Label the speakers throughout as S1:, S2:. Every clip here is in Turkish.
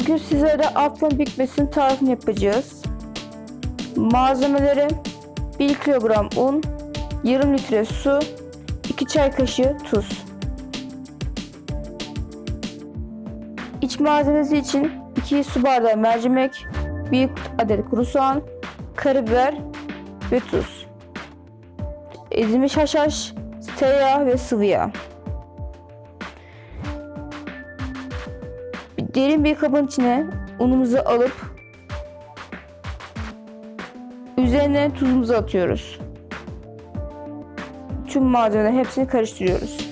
S1: Bugün sizlere afyon pekmezinin tarifini yapacağız. Malzemeleri 1 kilogram un, yarım litre su, 2 çay kaşığı tuz. İç malzemesi için 2 su bardağı mercimek, 1 adet kuru soğan, karabiber ve tuz. Ezilmiş haşhaş, tereyağı ve sıvı yağ. Derin bir kabın içine unumuzu alıp üzerine tuzumuzu atıyoruz. Tüm malzemelerin hepsini karıştırıyoruz.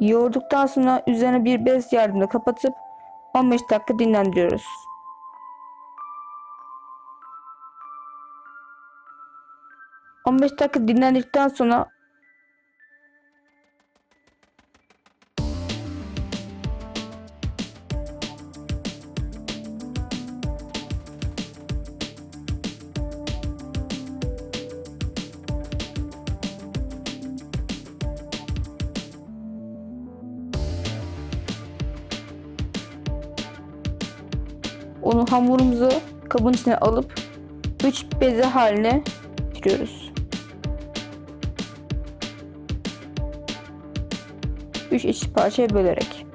S1: Yoğurduktan sonra üzerine bir bez yardımıyla kapatıp 15 dakika dinlendiriyoruz. ...15 dakika dinlendikten sonra onu hamurumuzu kabın içine alıp 3 beze haline getiriyoruz. 3 eşit parçaya bölerek.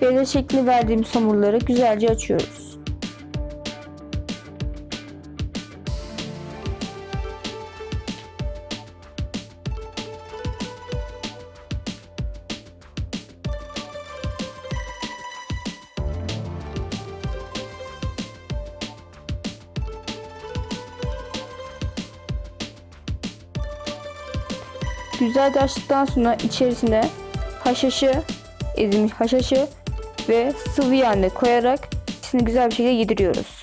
S1: Beze şekli verdiğimiz hamurları güzelce açıyoruz. Güzelce açtıktan sonra içerisine haşhaşı, ezilmiş haşhaşı ve sıvı yağını koyarak ikisini güzel bir şekilde yediriyoruz.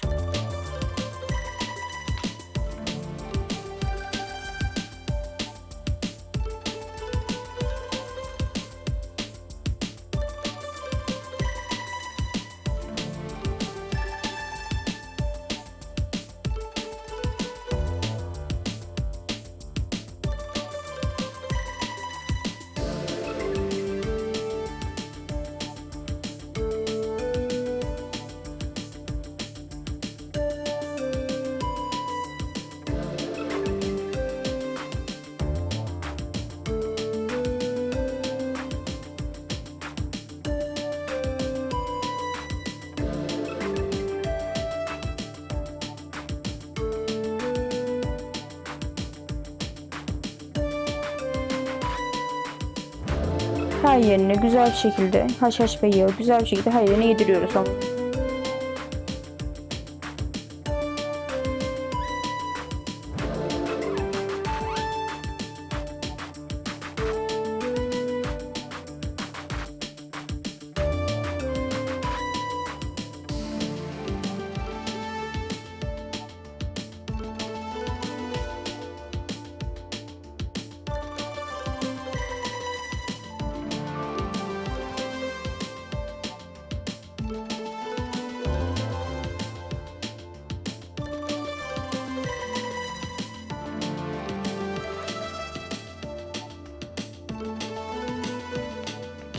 S1: Her yerine güzel bir şekilde haşhaş ve güzel bir şekilde her yerine yediriyoruz.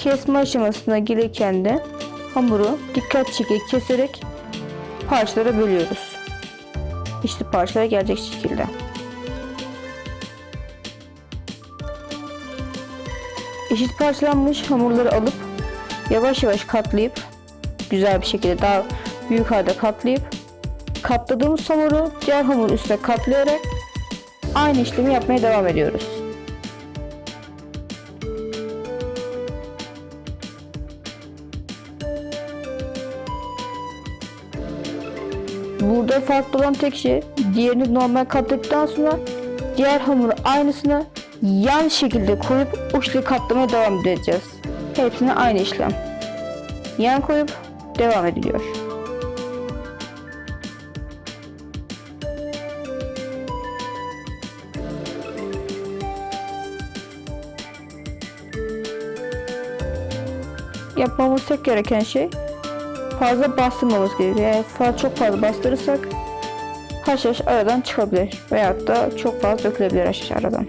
S1: Kesme aşamasına gelirken de hamuru dikkat şekilde keserek parçalara bölüyoruz. İşte parçalara gelecek şekilde. Eşit parçalanmış hamurları alıp yavaş yavaş katlayıp güzel bir şekilde daha büyük halde katlayıp katladığımız hamuru diğer hamur üstüne katlayarak aynı işlemi yapmaya devam ediyoruz. Burada farklı olan tek şey diğerini normal katladıktan sonra diğer hamuru aynısını yan şekilde koyup o şekilde katlamaya devam edeceğiz. Hepsine aynı işlem. Yan koyup devam ediliyor. Yapmamız tek gereken şey fazla bastırmamız gerekiyor. Eğer fazla, çok fazla bastırırsak haşhaş aradan çıkabilir. Veyahut da çok fazla dökülebilir haşhaş aradan.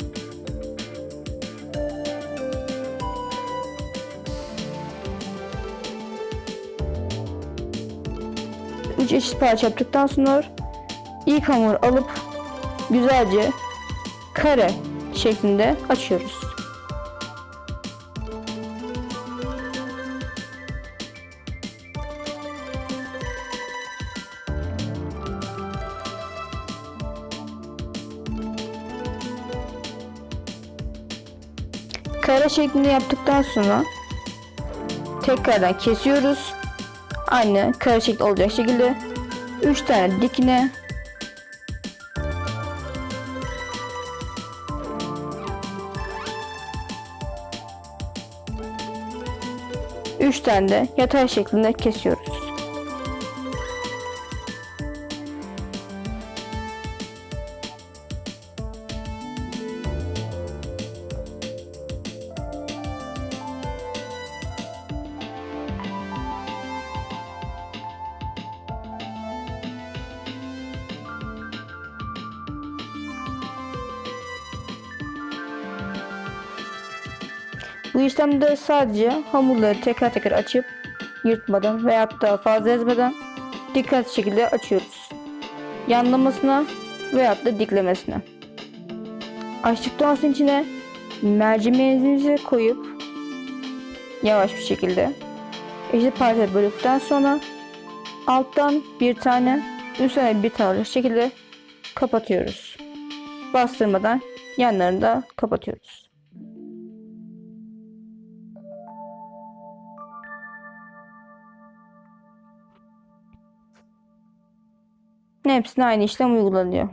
S1: Üç eşit parça yaptıktan sonra ilk hamur alıp güzelce kare şeklinde açıyoruz. Kare şeklinde yaptıktan sonra tekrardan kesiyoruz. Aynı kare şekli olacak şekilde 3 tane dikine Üç tane de yatay şeklinde kesiyoruz. Bu işlemde sadece hamurları tekrar tekrar açıp yırtmadan veyahut da fazla ezmeden dikkatli şekilde açıyoruz. Yanlamasına veyahut da diklemesine. Açtıktan sonra içine mercimeğimizi koyup yavaş bir şekilde eşit parça böldükten sonra alttan bir tane üstüne bir tane şekilde kapatıyoruz. Bastırmadan yanlarını da kapatıyoruz. Hepsine aynı işlem uygulanıyor.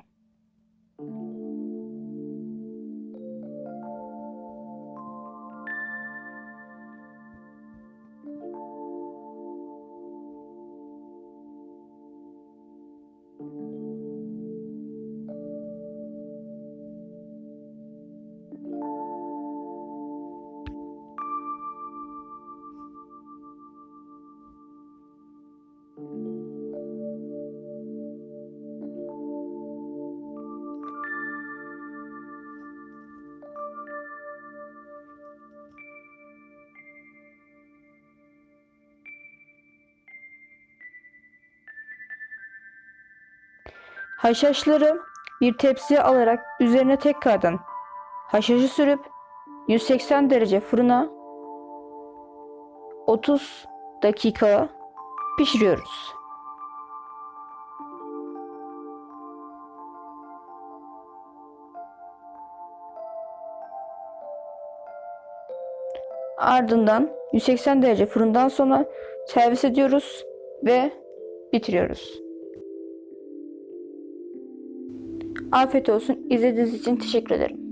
S1: Haşhaşları bir tepsiye alarak üzerine tekrardan haşhaşı sürüp 180 derece fırına 30 dakika pişiriyoruz. Ardından 180 derece fırından sonra servis ediyoruz ve bitiriyoruz. Afiyet olsun. İzlediğiniz için teşekkür ederim.